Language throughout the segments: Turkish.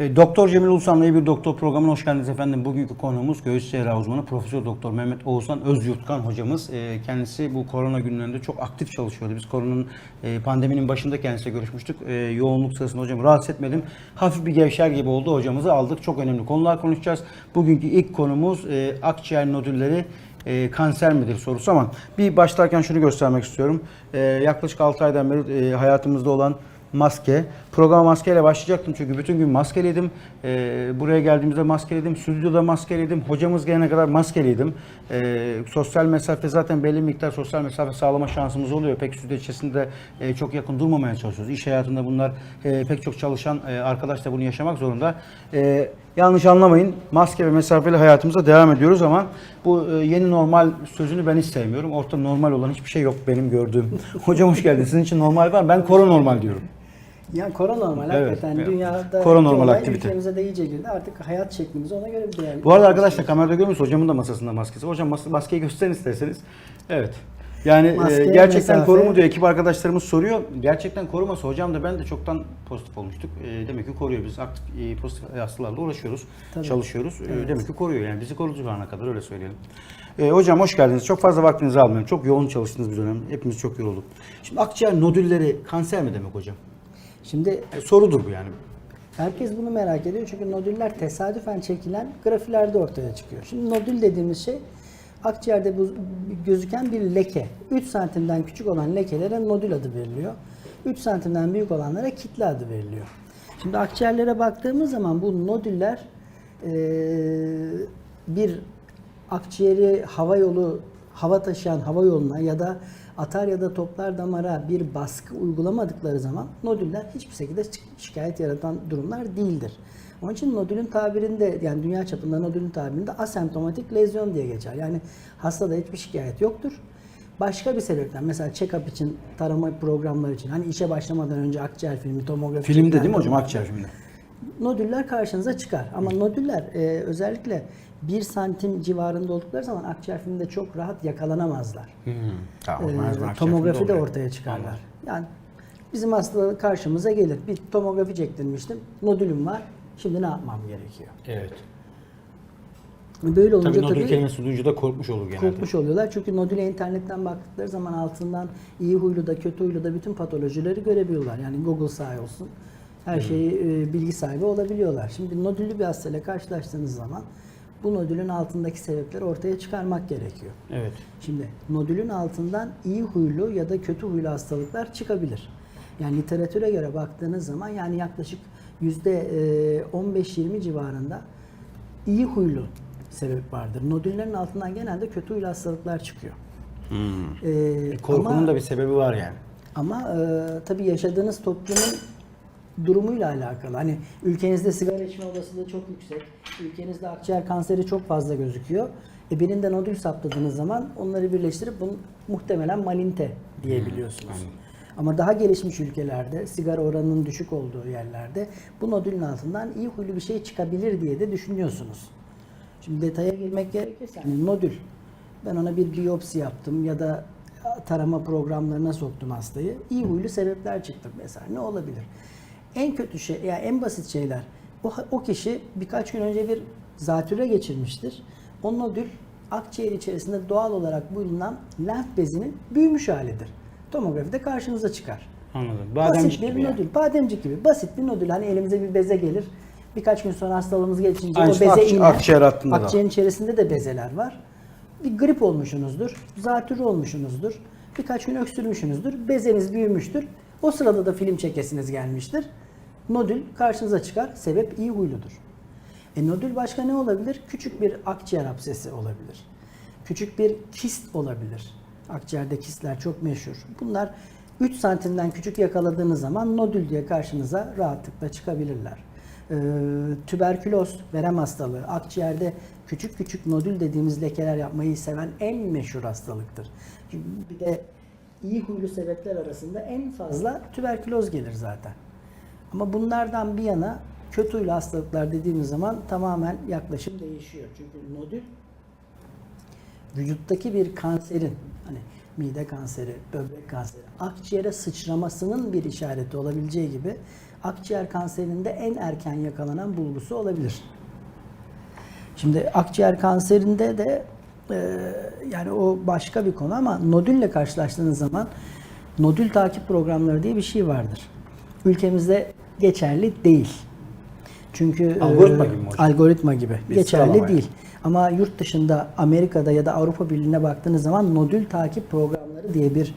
E, Doktor Cemil Ulusan'la iyi bir doktor programına hoş geldiniz efendim. Bugünkü konuğumuz göğüs cerrahı uzmanı Profesör Doktor Mehmet Oğuzhan Özyurtkan hocamız. E, kendisi bu korona günlerinde çok aktif çalışıyordu. Biz koronanın e, pandeminin başında kendisiyle görüşmüştük. Yoğunluk sırasında hocamı rahatsız etmedim. Hafif bir gevşer gibi oldu. Hocamızı aldık. Çok önemli konular konuşacağız. Bugünkü ilk konumuz akciğer nodülleri e, kanser midir sorusu ama bir başlarken şunu göstermek istiyorum. E, yaklaşık 6 aydan beri e, hayatımızda olan maske. Programa maskeyle başlayacaktım çünkü bütün gün maskeliydim. Ee, buraya geldiğimizde maskeliydim. Stüdyoda maskeliydim. Hocamız gelene kadar maskeliydim. Ee, sosyal mesafe zaten belli miktar sosyal mesafe sağlama şansımız oluyor. Pek stüdyo içerisinde e, çok yakın durmamaya çalışıyoruz. İş hayatında bunlar e, pek çok çalışan e, arkadaş da bunu yaşamak zorunda. E, yanlış anlamayın. Maske ve mesafeli hayatımıza devam ediyoruz ama bu e, yeni normal sözünü ben hiç sevmiyorum. Ortada normal olan hiçbir şey yok benim gördüğüm. Hocam hoş geldiniz. Sizin için normal var. Ben koro normal diyorum. Yani koro normal Evet, hakikaten evet. dünyada Koro normal olay aktivite. ülkemize de iyice girdi. Artık hayat şeklimizi ona göre bir değer. Bu arada arkadaşlar kamerada görmüyorsunuz hocamın da masasında maskesi. Hocam mas- maskeyi gösterin isterseniz. Evet. Yani Maske, e, gerçekten mesafe. koru mu diyor ekip arkadaşlarımız soruyor. Gerçekten koruması hocam da ben de çoktan pozitif olmuştuk. E, demek ki koruyor. Biz aktif e, pozitif hastalarla uğraşıyoruz, Tabii. çalışıyoruz. E, Evet. demek ki koruyor. Yani bizi korudu şu ana kadar öyle söyleyelim. E, hocam hoş geldiniz. Çok fazla vaktinizi almıyorum. Çok yoğun çalıştınız bir dönem. Hepimiz çok yorulduk. Şimdi akciğer nodülleri kanser mi demek hocam? Şimdi E, sorudur bu yani. herkes bunu merak ediyor çünkü nodüller tesadüfen çekilen grafilerde ortaya çıkıyor. Şimdi nodül dediğimiz şey akciğerde bu gözüken bir leke. 3 santimden küçük olan lekelere nodül adı veriliyor. 3 santimden büyük olanlara kitle adı veriliyor. Şimdi akciğerlere baktığımız zaman bu nodüller eee, bir akciğeri hava yolu hava taşıyan hava yoluna ya da atar ya da toplar damara bir baskı uygulamadıkları zaman nodüller hiçbir şekilde şi- şikayet yaratan durumlar değildir. Onun için nodülün tabirinde yani dünya çapında nodülün tabirinde asemptomatik lezyon diye geçer. Yani hastada hiçbir şikayet yoktur. Başka bir sebepten mesela check-up için, tarama programları için hani işe başlamadan önce akciğer filmi, tomografi Filmde değil mi hocam akciğer filmde? Nodüller karşınıza çıkar. Ama nodüller e, özellikle 1 santim civarında oldukları zaman akciğer filminde çok rahat yakalanamazlar. Tamam, o zaman akciğer tomografi de ortaya çıkarlar. Anladım. Yani bizim hastalığı karşımıza gelir. Bir tomografi çektirmiştim. Nodülüm var. Şimdi ne yapmam gerekiyor? Evet. Böyle olunca Tabii tabii, nodül kelimesi duyunca da korkmuş olur genelde. korkmuş oluyorlar. Çünkü nodüle internetten baktıkları zaman altından iyi huylu da kötü huylu da bütün patolojileri görebiliyorlar. Yani Google sahibi olsun. Her şeyi e, bilgi sahibi olabiliyorlar. Şimdi nodüllü bir hastayla karşılaştığınız zaman bu nodülün altındaki sebepleri ortaya çıkarmak gerekiyor. Evet. Şimdi nodülün altından iyi huylu ya da kötü huylu hastalıklar çıkabilir. Yani literatüre göre baktığınız zaman yani yaklaşık yüzde e, 15-20 civarında iyi huylu sebep vardır. Nodüllerin altından genelde kötü huylu hastalıklar çıkıyor. E, Korkunun ama- da bir sebebi var yani. ama e, tabii yaşadığınız toplumun durumuyla alakalı. Hani ülkenizde sigara içme olasılığı çok yüksek. Ülkenizde akciğer kanseri çok fazla gözüküyor. E birinden nodül saptadığınız zaman onları birleştirip bunu muhtemelen malinte diyebiliyorsunuz. Ama daha gelişmiş ülkelerde, sigara oranının düşük olduğu yerlerde bu nodülün altından iyi huylu bir şey çıkabilir diye de düşünüyorsunuz. Şimdi detaya girmek gerekirse hani nodül. Ben ona bir biyopsi yaptım ya da tarama programlarına soktum hastayı. İyi huylu sebepler çıktı mesela. Ne olabilir? En kötü şey, yani en basit şeyler. O, o kişi birkaç gün önce bir zatüre geçirmiştir. O nodül akciğer içerisinde doğal olarak bulunan lenf bezinin büyümüş halidir. Tomografide karşınıza çıkar. Anladım. Basit Bademcik bir gibi yani. nodül. Bademcik gibi. Basit bir nodül. Hani elimize bir beze gelir. Birkaç gün sonra hastalığımız geçince Aynı o beze akci- iner. akciğer hattında da. Akciğerin içerisinde de bezeler var. Bir grip olmuşsunuzdur. Zatürre olmuşsunuzdur. Birkaç gün öksürmüşsünüzdür. Bezeniz büyümüştür. O sırada da film çekesiniz gelmiştir. Nodül karşınıza çıkar. Sebep iyi huyludur. E nodül başka ne olabilir? Küçük bir akciğer absesi olabilir. Küçük bir kist olabilir. Akciğerde kistler çok meşhur. Bunlar 3 santimden küçük yakaladığınız zaman nodül diye karşınıza rahatlıkla çıkabilirler. Ee, tüberküloz, verem hastalığı, akciğerde küçük küçük nodül dediğimiz lekeler yapmayı seven en meşhur hastalıktır. Bir de iyi huylu sebepler arasında en fazla tüberküloz gelir zaten. Ama bunlardan bir yana kötü huylu hastalıklar dediğimiz zaman tamamen yaklaşım değişiyor. Çünkü nodül vücuttaki bir kanserin hani mide kanseri, böbrek kanseri, akciğere sıçramasının bir işareti olabileceği gibi akciğer kanserinde en erken yakalanan bulgusu olabilir. Şimdi akciğer kanserinde de yani o başka bir konu ama nodülle karşılaştığınız zaman nodül takip programları diye bir şey vardır. Ülkemizde geçerli değil. Çünkü e, Algoritma gibi mi algoritma gibi Bir geçerli değil. Ama yurt dışında Amerika'da ya da Avrupa Birliği'ne baktığınız zaman nodül takip programları diye bir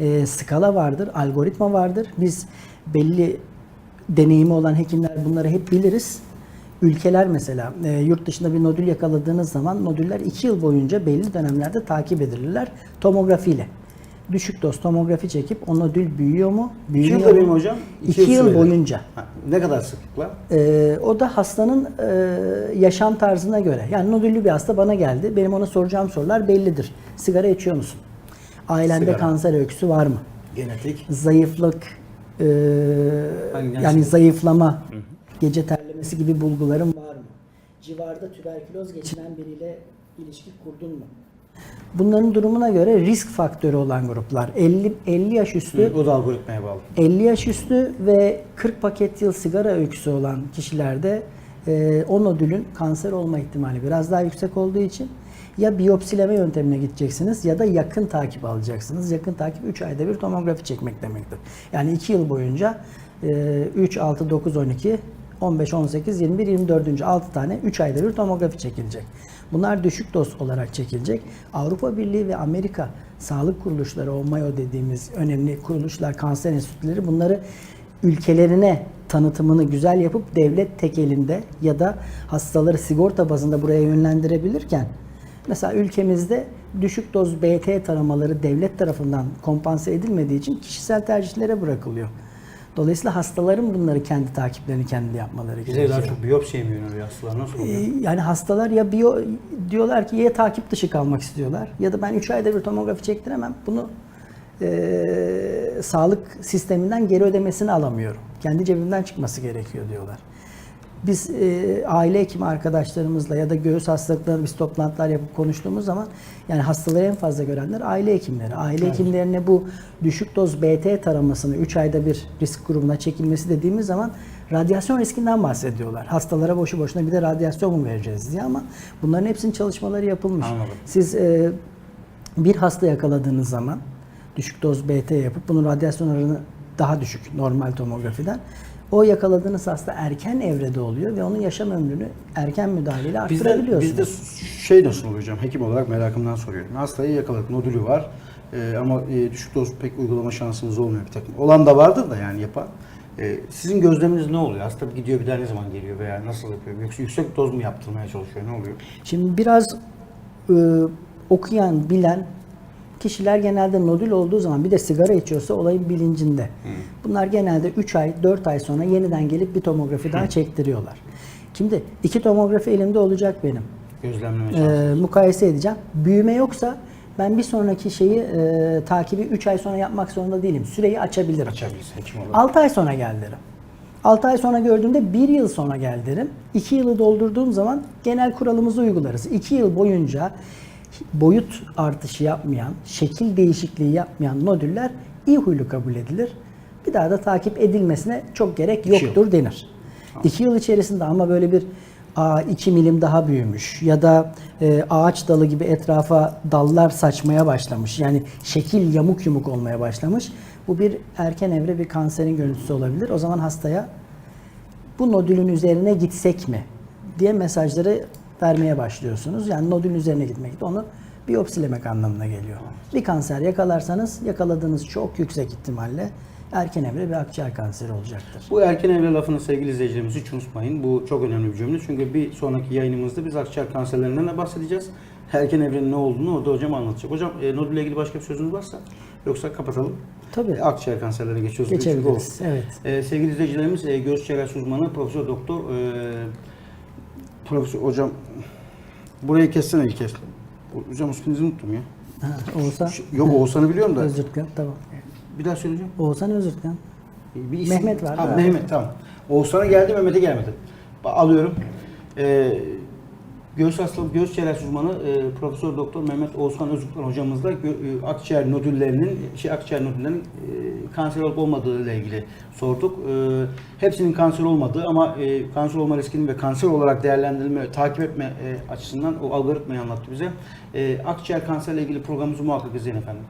e, skala vardır, algoritma vardır. Biz belli deneyimi olan hekimler bunları hep biliriz. Ülkeler mesela e, yurt dışında bir nodül yakaladığınız zaman nodüller 2 yıl boyunca belli dönemlerde takip edilirler tomografiyle. Düşük doz tomografi çekip o nodül büyüyor mu? İki Büyümüyor yılda mu? benim hocam. İki yıl süreyle. boyunca. Ha, ne kadar sıklıkla? Ee, o da hastanın e, yaşam tarzına göre. Yani nodüllü bir hasta bana geldi. Benim ona soracağım sorular bellidir. Sigara içiyor musun? Ailende Sigara. kanser öyküsü var mı? Genetik. Zayıflık, e, Hangi yani zayıflama, gece terlemesi gibi bulguların var mı? Civarda tüberküloz geçinen biriyle ilişki kurdun mu? Bunların durumuna göre risk faktörü olan gruplar 50 50 yaş üstü O da algoritmaya bağlı. 50 yaş üstü ve 40 paket yıl sigara öyküsü olan kişilerde e, o nodülün kanser olma ihtimali biraz daha yüksek olduğu için ya biyopsileme yöntemine gideceksiniz ya da yakın takip alacaksınız. Yakın takip 3 ayda bir tomografi çekmek demektir. Yani 2 yıl boyunca e, 3, 6, 9, 12, 15, 18, 21, 24. 6 tane 3 ayda bir tomografi çekilecek. Bunlar düşük doz olarak çekilecek. Avrupa Birliği ve Amerika sağlık kuruluşları, o MAYO dediğimiz önemli kuruluşlar, kanser enstitüleri bunları ülkelerine tanıtımını güzel yapıp devlet tek elinde ya da hastaları sigorta bazında buraya yönlendirebilirken mesela ülkemizde düşük doz BT taramaları devlet tarafından kompanse edilmediği için kişisel tercihlere bırakılıyor. Dolayısıyla hastaların bunları kendi takiplerini kendi yapmaları Bize gerekiyor. daha çok biyopsiye mi yöneliyor hastalar? Nasıl oluyor? Ee, Yani hastalar ya biyo diyorlar ki ya takip dışı kalmak istiyorlar ya da ben 3 ayda bir tomografi çektiremem. Bunu eee, sağlık sisteminden geri ödemesini alamıyorum. Kendi cebimden çıkması gerekiyor diyorlar. Biz eee, aile hekimi arkadaşlarımızla ya da göğüs hastalıklarını biz toplantılar yapıp konuştuğumuz zaman yani hastaları en fazla görenler aile hekimleri. Aile hekimlerine bu düşük doz BT taramasını 3 ayda bir risk grubuna çekilmesi dediğimiz zaman radyasyon riskinden bahsediyorlar. Hastalara boşu boşuna bir de radyasyon mu vereceğiz diye ama bunların hepsinin çalışmaları yapılmış. Anladım. Siz e, bir hasta yakaladığınız zaman düşük doz BT yapıp bunun radyasyon oranı daha düşük normal tomografiden. O yakaladığınız hasta erken evrede oluyor ve onun yaşam ömrünü erken müdahaleyle Bizde, arttırabiliyorsunuz. bizde şey nasıl oluyor hocam? Hekim olarak merakımdan soruyorum. Hastayı yakaladık, nodülü var. Ee, ama e, düşük doz pek uygulama şansımız olmuyor bir takım. Olan da vardır da yani yapan. Ee, sizin gözleminiz ne oluyor? Hasta gidiyor bir daha ne zaman geliyor veya nasıl yapıyor? Yoksa yüksek doz mu yaptırmaya çalışıyor? Ne oluyor? Şimdi biraz e, okuyan, bilen kişiler genelde nodül olduğu zaman bir de sigara içiyorsa olayın bilincinde. Bunlar genelde 3 ay, 4 ay sonra yeniden gelip bir tomografi daha çektiriyorlar. Şimdi iki tomografi elimde olacak benim. Gözlemleme. Ee, mukayese edeceğim. Büyüme yoksa ben bir sonraki şeyi e, takibi 3 ay sonra yapmak zorunda değilim. Süreyi açabilirim. Açabilirsin hekim olarak. 6 ay sonra gel derim. 6 ay sonra gördüğümde 1 yıl sonra gel derim. 2 yılı doldurduğum zaman genel kuralımızı uygularız. 2 yıl boyunca boyut artışı yapmayan, şekil değişikliği yapmayan nodüller iyi huylu kabul edilir. Bir daha da takip edilmesine çok gerek İki yıl. yoktur denir. 2 yıl içerisinde ama böyle bir aa, 2 milim daha büyümüş ya da e, ağaç dalı gibi etrafa dallar saçmaya başlamış. Yani şekil yamuk yumuk olmaya başlamış. Bu bir erken evre bir kanserin görüntüsü olabilir. O zaman hastaya bu nodülün üzerine gitsek mi diye mesajları vermeye başlıyorsunuz. Yani nodülün üzerine gitmek de onu biyopsilemek anlamına geliyor. Bir kanser yakalarsanız yakaladığınız çok yüksek ihtimalle erken evre bir akciğer kanseri olacaktır. Bu erken evre lafını sevgili izleyicilerimiz hiç unutmayın. Bu çok önemli bir cümle. Çünkü bir sonraki yayınımızda biz akciğer kanserlerinden de bahsedeceğiz. Erken evrenin ne olduğunu orada hocam anlatacak. Hocam e, nodülle ilgili başka bir sözünüz varsa yoksa kapatalım. Tabii. E, akciğer kanserlerine geçiyoruz. Geçebiliriz, evet. E, sevgili izleyicilerimiz e, göğüs cerrahisi uzmanı Profesör Doktor e, Profesör hocam burayı kessene bir kez. Hocam isminizi unuttum ya. Ha, Oğuzhan, Şu- Yok Oğuzhan'ı biliyorum da. özür dilerim. Tamam. Bir daha söyleyeceğim. Oğuzhan özür dilerim. Bir Mehmet var, Ha? Mehmet tamam. Oğuzhan'a geldi Mehmet'e gelmedi. Ba- Alıyorum. Ee, Göğüs hastalığı, göğüs cerrahisi uzmanı e, Profesör Doktor Mehmet Oğuzhan Özgürkan hocamızla gö- e, akciğer nodüllerinin, şey akciğer nodüllerinin e, kanser olup olmadığı ile ilgili sorduk. E, hepsinin kanser olmadığı ama e, kanser olma riskini ve kanser olarak değerlendirilme, takip etme e, açısından o algoritmayı anlattı bize. E, akciğer kanseriyle ilgili programımızı muhakkak izleyin efendim.